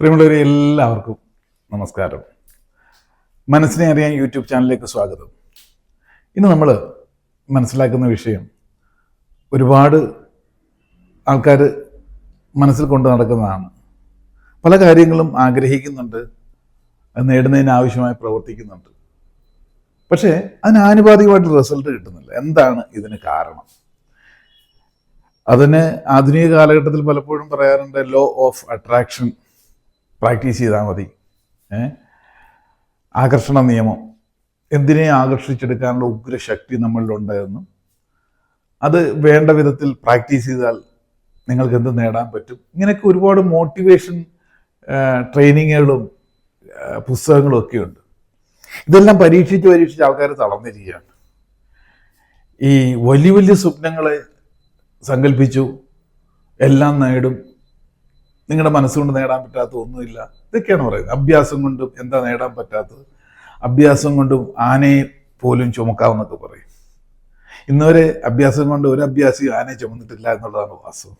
പ്രിയമുള്ളവരെ എല്ലാവർക്കും നമസ്കാരം. മനസ്സിനെ അറിയാൻ യൂട്യൂബ് ചാനലിലേക്ക് സ്വാഗതം. ഇന്ന് നമ്മൾ മനസ്സിലാക്കുന്ന വിഷയം ഒരുപാട് ആൾക്കാർ മനസ്സിൽ കൊണ്ട് നടക്കുന്നതാണ്. പല കാര്യങ്ങളും ആഗ്രഹിക്കുന്നുണ്ട് അത് നേടുന്നതിന് ആവശ്യമായി പ്രവർത്തിക്കുന്നുണ്ട്. പക്ഷേ അതിന് ആനുപാതികമായിട്ട് റിസൾട്ട് കിട്ടുന്നില്ല. എന്താണ് ഇതിന് കാരണം? അതിന് ആധുനിക കാലഘട്ടത്തിൽ പലപ്പോഴും പറയാറുണ്ട് ലോ ഓഫ് അട്രാക്ഷൻ പ്രാക്ടീസ് ചെയ്താൽ മതി. ആകർഷണ നിയമം. എന്തിനെ ആകർഷിച്ചെടുക്കാനുള്ള ഉഗ്രശക്തി നമ്മളിലുണ്ട് എന്നും അത് വേണ്ട വിധത്തിൽ പ്രാക്ടീസ് ചെയ്താൽ നിങ്ങൾക്ക് എന്ത് നേടാൻ പറ്റും? ഇങ്ങനെയൊക്കെ ഒരുപാട് മോട്ടിവേഷൻ ട്രെയിനിങ്ങുകളും പുസ്തകങ്ങളും ഒക്കെ ഉണ്ട്. ഇതെല്ലാം പരീക്ഷിച്ച് പരീക്ഷിച്ച് ആൾക്കാർ തളർന്നിരിക്കുകയാണ്. ഈ വലിയ വലിയ സ്വപ്നങ്ങളെ സങ്കല്പിച്ചു എല്ലാം നേടും നിങ്ങളുടെ മനസ്സുകൊണ്ട് നേടാൻ പറ്റാത്ത ഒന്നുമില്ല. ഇതൊക്കെയാണ് പറയുന്നത്. അഭ്യാസം കൊണ്ടും എന്താ നേടാൻ പറ്റാത്തത്? അഭ്യാസം കൊണ്ടും ആനയെ പോലും ചുമക്കാമെന്നൊക്കെ പറയും. ഇന്നുവരെ അഭ്യാസം കൊണ്ട് ഒരു അഭ്യാസി ആനയെ ചുമന്നിട്ടില്ല എന്നുള്ളതാണ് വാസ്തവം.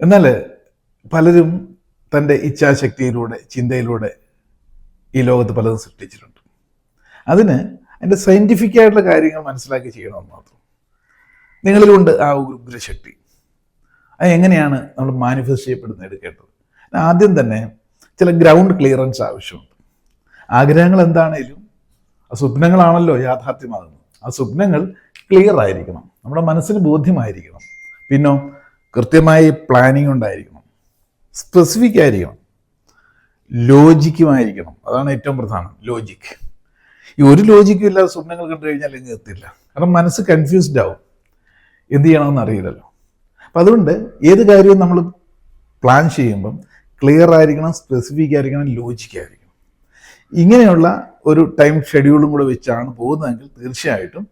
എന്നാൽ പലരും തന്റെ ഇച്ഛാശക്തിയിലൂടെ ചിന്തയിലൂടെ ഈ ലോകത്ത് പലതും സൃഷ്ടിച്ചിട്ടുണ്ട്. അതിന് അതിന്റെ സയന്റിഫിക് ആയിട്ടുള്ള കാര്യങ്ങൾ മനസ്സിലാക്കി ചെയ്യണമെന്ന് മാത്രം. നിങ്ങളിലുണ്ട് ആ ഉഗ്രശക്തി. അത് എങ്ങനെയാണ് നമ്മൾ മാനിഫെസ്റ്റ് ചെയ്യപ്പെടുന്നത് എടുക്കേണ്ടത്? ആദ്യം തന്നെ ചില ഗ്രൗണ്ട് ക്ലിയറൻസ് ആവശ്യമുണ്ട്. ആഗ്രഹങ്ങൾ എന്താണേലും ആ സ്വപ്നങ്ങളാണല്ലോ യാഥാർത്ഥ്യമാകുന്നത്. ആ സ്വപ്നങ്ങൾ ക്ലിയർ ആയിരിക്കണം. നമ്മുടെ മനസ്സിന് ബോധ്യമായിരിക്കണം. പിന്നെ കൃത്യമായി പ്ലാനിങ് ഉണ്ടായിരിക്കണം. സ്പെസിഫിക് ആയിരിക്കണം. ലോജിക്കുമായിരിക്കണം അതാണ് ഏറ്റവും പ്രധാനം. ലോജിക്ക് ഈ ഒരു ലോജിക്കും ഇല്ലാതെ സ്വപ്നങ്ങൾ കണ്ടു കഴിഞ്ഞാൽ എങ്ങനെ എത്തില്ല. കാരണം മനസ്സ് കൺഫ്യൂസ്ഡ് ആവും. എന്ത് ചെയ്യണമെന്ന് അറിയില്ലല്ലോ. അപ്പം അതുകൊണ്ട് ഏത് കാര്യവും നമ്മൾ പ്ലാൻ ചെയ്യുമ്പം ക്ലിയർ ആയിരിക്കണം സ്പെസിഫിക് ആയിരിക്കണം ലോജിക്ക് ആയിരിക്കണം. ഇങ്ങനെയുള്ള ഒരു ടൈം ഷെഡ്യൂളും കൂടെ വെച്ചാണ് പോകുന്നതെങ്കിൽ തീർച്ചയായിട്ടും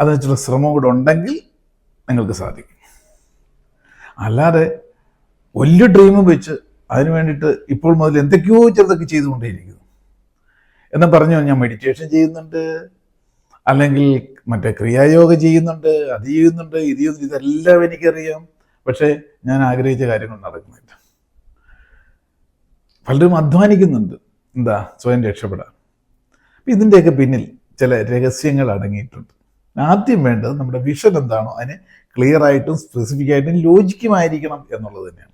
അതിനുള്ള ശ്രമം കൂടെ ഉണ്ടെങ്കിൽ നിങ്ങൾക്ക് സാധിക്കും. അല്ലാതെ വലിയ ഡ്രീമും വെച്ച് അതിന് വേണ്ടിയിട്ട് ഇപ്പോൾ മുതൽ എന്തൊക്കെയോ ചെറുതൊക്കെ ചെയ്തുകൊണ്ടേയിരിക്കുന്നു. എന്ന് പറഞ്ഞു ഞാൻ മെഡിറ്റേഷൻ ചെയ്യുന്നുണ്ട് അല്ലെങ്കിൽ മറ്റേ ക്രിയായോഗ ചെയ്യുന്നുണ്ട് അത് ചെയ്യുന്നുണ്ട് ഇത് ചെയ്യുന്നു ഇതെല്ലാം എനിക്കറിയാം. പക്ഷേ ഞാൻ ആഗ്രഹിച്ച കാര്യങ്ങൾ നടക്കുന്നില്ല. പലരും അധ്വാനിക്കുന്നുണ്ട്. എന്താ? സ്വയം രക്ഷപ്പെടാൻ. ഇതിന്റെയൊക്കെ പിന്നിൽ ചില രഹസ്യങ്ങൾ അടങ്ങിയിട്ടുണ്ട്. ആദ്യം വേണ്ടത് നമ്മുടെ വിഷൻ എന്താണോ അതിന് ക്ലിയർ ആയിട്ടും സ്പെസിഫിക് ആയിട്ടും ലോജിക്കുമായിരിക്കണം എന്നുള്ളത് തന്നെയാണ്.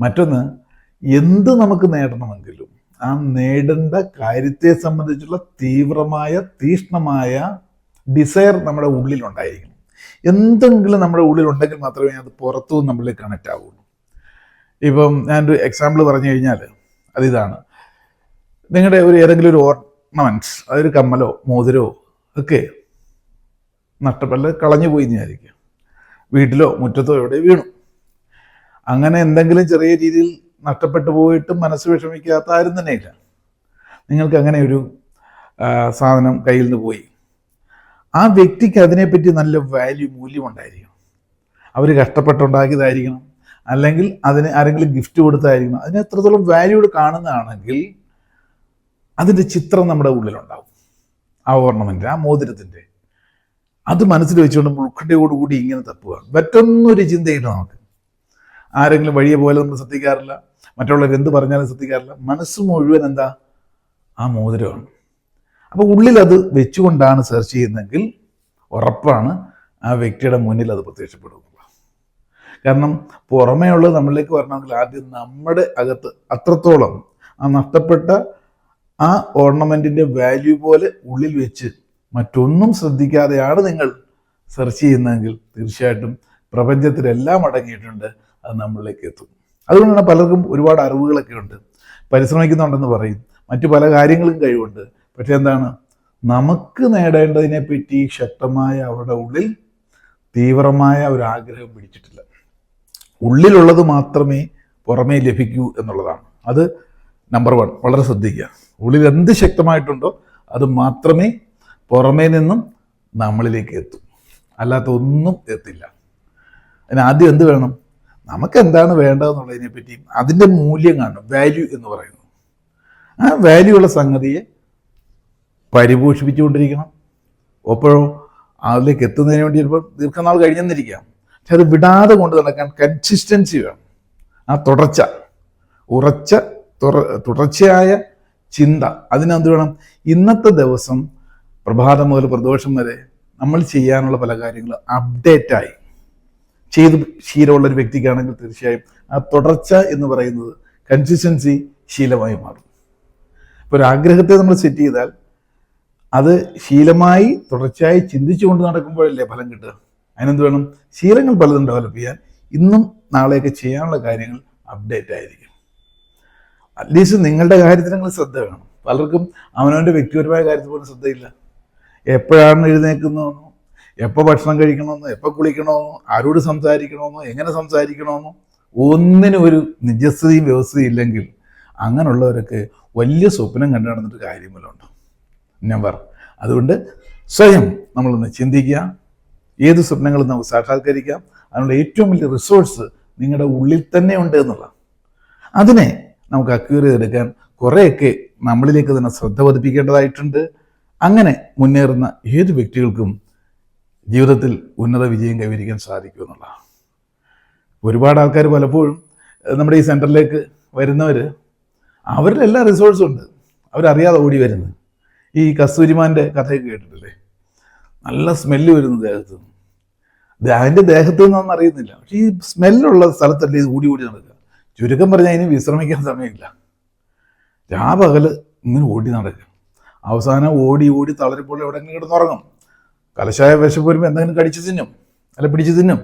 മറ്റൊന്ന് എന്ത് നമുക്ക് നേടണമെങ്കിലും ആ നേടേണ്ട കാര്യത്തെ സംബന്ധിച്ചുള്ള തീവ്രമായ തീഷ്ണമായ ഡിസയർ നമ്മുടെ ഉള്ളിലുണ്ടായിരിക്കണം. എന്തെങ്കിലും നമ്മുടെ ഉള്ളിലുണ്ടെങ്കിൽ മാത്രമേ അത് പുറത്തു നമ്മളിൽ കണക്റ്റ് ആവുള്ളൂ. ഇപ്പം ഞാനൊരു എക്സാമ്പിൾ പറഞ്ഞു കഴിഞ്ഞാൽ അതിതാണ്. നിങ്ങളുടെ ഒരു ഏതെങ്കിലും ഒരു ഓർണമെന്റ്സ് അതൊരു കമ്മലോ മോതിരോ ഒക്കെ നഷ്ടപ്പെട്ട് കളഞ്ഞു പോയി വിചാരിക്കുക. വീട്ടിലോ മുറ്റത്തോ എവിടെ വീണു. അങ്ങനെ എന്തെങ്കിലും ചെറിയ രീതിയിൽ നഷ്ടപ്പെട്ടു പോയിട്ടും മനസ്സ് വിഷമിക്കാത്ത ആരും തന്നെയില്ല. നിങ്ങൾക്ക് അങ്ങനെ ഒരു സാധനം കയ്യിൽ നിന്ന് പോയി. ആ വ്യക്തിക്ക് അതിനെപ്പറ്റി നല്ല വാല്യൂ മൂല്യം ഉണ്ടായിരിക്കും അവർ കഷ്ടപ്പെട്ടുണ്ടാക്കിയതായിരിക്കണം. അല്ലെങ്കിൽ അതിന് ആരെങ്കിലും ഗിഫ്റ്റ് കൊടുത്തായിരിക്കണം അതിന് എത്രത്തോളം വാല്യൂഡ് കാണുന്നതാണെങ്കിൽ അതിന്റെ ചിത്രം നമ്മുടെ ഉള്ളിലുണ്ടാവും. ആ ഓർണമെന്റ് ആ മോതിരത്തിന്റെ അത് മനസ്സിൽ വെച്ചുകൊണ്ട് ഉൾക്കട്ടയോടുകൂടി ഇങ്ങനെ തപ്പുക മറ്റൊന്നൊരു ചിന്തയില്ല നമുക്ക്. ആരെങ്കിലും വഴിയെ പോലെ നമ്മൾ ശ്രദ്ധിക്കാറില്ല. മറ്റുള്ളവർ എന്ത് പറഞ്ഞാലും ശ്രദ്ധിക്കാറില്ല. മനസ്സ് മുഴുവൻ എന്താ? ആ മോതിരമാണ്. അപ്പോൾ ഉള്ളിൽ അത് വെച്ചുകൊണ്ടാണ് സെർച്ച് ചെയ്യുന്നതെങ്കിൽ ഉറപ്പാണ് ആ വ്യക്തിയുടെ മുന്നിൽ അത് പ്രത്യക്ഷപ്പെടുക. കാരണം പുറമേ ഉള്ളത് നമ്മളിലേക്ക് വരണമെങ്കിൽ ആദ്യം നമ്മുടെ അകത്ത് അത്രത്തോളം ആ നഷ്ടപ്പെട്ട ആ ഓർണമെന്റിന്റെ വാല്യൂ പോലെ ഉള്ളിൽ വെച്ച് മറ്റൊന്നും ശ്രദ്ധിക്കാതെയാണ് നിങ്ങൾ സെർച്ച് ചെയ്യുന്നതെങ്കിൽ തീർച്ചയായിട്ടും പ്രപഞ്ചത്തിലെല്ലാം അടങ്ങിയിട്ടുണ്ട് അത് നമ്മളിലേക്ക് എത്തും. അതുകൊണ്ടാണ് പലർക്കും ഒരുപാട് അറിവുകളൊക്കെ ഉണ്ട്. പരിശ്രമിക്കുന്നുണ്ടെന്ന് പറയും. മറ്റു പല കാര്യങ്ങളും കഴിവുണ്ട്. പക്ഷെ എന്താണ് നമുക്ക് നേടേണ്ടതിനെ പറ്റി ശക്തമായ അവരുടെ ഉള്ളിൽ തീവ്രമായ ഒരു ആഗ്രഹം പിടിച്ചിട്ടില്ല. ഉള്ളിലുള്ളത് മാത്രമേ പുറമേ ലഭിക്കൂ എന്നുള്ളതാണ്. അത് നമ്പർ വൺ വളരെ ശ്രദ്ധിക്കുക. ഉള്ളിൽ എന്ത് ശക്തമായിട്ടുണ്ടോ അത് മാത്രമേ പുറമേ നിന്നും നമ്മളിലേക്ക് എത്തൂ. അല്ലാത്ത ഒന്നും എത്തില്ല. അതിന് ആദ്യം എന്ത് വേണം? നമുക്ക് എന്താണ് വേണ്ടതെന്നുള്ളതിനെ പറ്റി അതിന്റെ മൂല്യം കാണും വാല്യൂ എന്ന് പറയുന്നത്. ആ വാല്യൂ ഉള്ള സംഗതിയെ പരിപോഷിപ്പിച്ചുകൊണ്ടിരിക്കണം. ഒപ്പോഴോ അതിലേക്ക് എത്തുന്നതിന് വേണ്ടി ചിലപ്പോൾ ദീർഘനാൾ കഴിഞ്ഞെന്നിരിക്കാം. പക്ഷെ അത് വിടാതെ കൊണ്ട് നടക്കാൻ കൺസിസ്റ്റൻസി വേണം. ആ തുടർച്ച ഉറച്ച തുടർച്ചയായ ചിന്ത അതിനെന്ത് വേണം. ഇന്നത്തെ ദിവസം പ്രഭാതം മുതൽ പ്രദോഷം വരെ നമ്മൾ ചെയ്യാനുള്ള പല കാര്യങ്ങളും അപ്ഡേറ്റായി ചെയ്ത് ശീലമുള്ള ഒരു വ്യക്തിക്കാണെങ്കിൽ തീർച്ചയായും ആ തുടർച്ച എന്ന് പറയുന്നത് കൺസിസ്റ്റൻസി ശീലമായി മാറും. ഇപ്പോൾ ഒരു ആഗ്രഹത്തെ നമ്മൾ സെറ്റ് ചെയ്താൽ അത് ശീലമായി തുടർച്ചയായി ചിന്തിച്ചുകൊണ്ട് നടക്കുമ്പോഴല്ലേ ഫലം കിട്ടുക. അതിനെന്ത് വേണം? ശീലങ്ങൾ പലതും ഡെവലപ്പ് ചെയ്യാൻ ഇന്നും നാളെയൊക്കെ ചെയ്യാനുള്ള കാര്യങ്ങൾ അപ്ഡേറ്റ് ആയിരിക്കും. അറ്റ്ലീസ്റ്റ് നിങ്ങളുടെ കാര്യത്തിൽ നിങ്ങൾ ശ്രദ്ധ വേണം. പലർക്കും അവനവന്റെ വ്യക്തിപരമായ കാര്യത്തിൽ പോലും ശ്രദ്ധയില്ല. എപ്പോഴാണ് എഴുന്നേക്കുന്നതെന്നോ എപ്പോൾ ഭക്ഷണം കഴിക്കണമെന്നോ എപ്പോൾ കുളിക്കണമെന്നോ ആരോട് സംസാരിക്കണമെന്നോ എങ്ങനെ സംസാരിക്കണമെന്നോ ഒന്നിനും ഒരു നിജസ്ഥതയും വ്യവസ്ഥയും ഇല്ലെങ്കിൽ അങ്ങനെയുള്ളവരൊക്കെ വലിയ സ്വപ്നം കണ്ടു നടന്നിട്ട് കാര്യമല്ലുണ്ട് നമ്പർ അതുകൊണ്ട് സ്വയം നമ്മളൊന്ന് ചിന്തിക്കുക. ഏത് സ്വപ്നങ്ങളും നമുക്ക് സാക്ഷാത്കരിക്കാം. അതിനുള്ള ഏറ്റവും വലിയ റിസോഴ്സ് നിങ്ങളുടെ ഉള്ളിൽ തന്നെ ഉണ്ട് എന്നുള്ള അതിനെ നമുക്ക് അക്യൂർ ചെയ്തെടുക്കാൻ കുറേയൊക്കെ നമ്മളിലേക്ക് തന്നെ ശ്രദ്ധ പതിപ്പിക്കേണ്ടതായിട്ടുണ്ട്. അങ്ങനെ മുന്നേറുന്ന ഏത് വ്യക്തികൾക്കും ജീവിതത്തിൽ ഉന്നത വിജയം കൈവരിക്കാൻ സാധിക്കുമെന്നുള്ളതാണ് ഒരുപാട് ആൾക്കാർ പലപ്പോഴും നമ്മുടെ ഈ സെന്ററിലേക്ക് വരുന്നവർ അവരുടെ എല്ലാ റിസോഴ്സും ഉണ്ട്. അവരറിയാതെ ഓടി വരുന്നത്. ഈ കസ്തൂരിമാന്റെ കഥയൊക്കെ കേട്ടിട്ടില്ലേ? നല്ല സ്മെല്ല് വരുന്നു ദേഹത്ത്. നിന്ന് അതിന്റെ ദേഹത്ത് നിന്നൊന്നും അറിയുന്നില്ല. പക്ഷേ ഈ സ്മെല്ലുള്ള സ്ഥലത്തല്ലേ ഇത് കൂടി കൂടി നടക്കുക? ചുരുക്കം പറഞ്ഞാൽ അതിന് വിശ്രമിക്കാൻ സമയമില്ല. രാപകൽ ഇങ്ങനെ ഓടി നടക്കുക. അവസാനം ഓടി ഓടി തളരിപ്പോൾ എവിടെയെങ്കിലും കിടന്നുറങ്ങും കലശായ വിശപ്പ് വരുമ്പോൾ എന്തെങ്കിലും കടിച്ചു തിന്നും അല്ല പിടിച്ചു തിന്നും.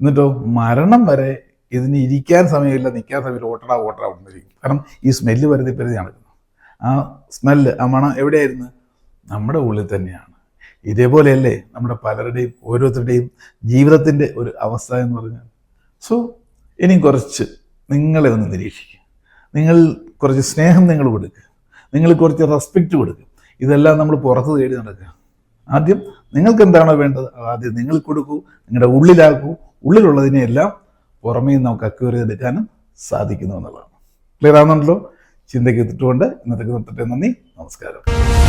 എന്നിട്ടോ മരണം വരെ ഇതിന് ഇരിക്കാൻ സമയമില്ല നിൽക്കാൻ സമയമില്ല. ഓട്ടടാ ഓട്ടടാ ഉണ്ടായിരിക്കും കാരണം ഈ സ്മെല്ല് വരുത്തി പരിധി നടക്കുന്നു. ആ സ്മെല്ല് ആ മണം എവിടെയായിരുന്നു? നമ്മുടെ ഉള്ളിൽ തന്നെയാണ്. ഇതേപോലെയല്ലേ നമ്മുടെ പലരുടെയും ഓരോരുത്തരുടെയും ജീവിതത്തിന്റെ ഒരു അവസ്ഥ എന്ന് പറഞ്ഞാൽ. സോ ഇനി കുറച്ച് നിങ്ങളെ ഒന്ന് നിരീക്ഷിക്കുക. നിങ്ങൾ കുറച്ച് സ്നേഹം നിങ്ങൾ കൊടുക്കുക. നിങ്ങൾ കുറച്ച് റെസ്പെക്റ്റ് കൊടുക്കുക. ഇതെല്ലാം നമ്മൾ പുറത്ത് തേടി നടക്കുക. ആദ്യം നിങ്ങൾക്ക് എന്താണോ വേണ്ടത് ആദ്യം നിങ്ങൾ കൊടുക്കൂ നിങ്ങളുടെ ഉള്ളിലാക്കൂ. ഉള്ളിലുള്ളതിനെയെല്ലാം പുറമേ നമുക്ക് അക്യൂർ ചെയ്തെടുക്കാനും സാധിക്കുന്നു എന്നുള്ളതാണ്. ക്ലിയർ ആവുന്നുണ്ടല്ലോ? ചിന്തയ്ക്ക് ഇന്നത്തേക്ക് നിർത്തട്ടെ. നന്ദി. നമസ്കാരം.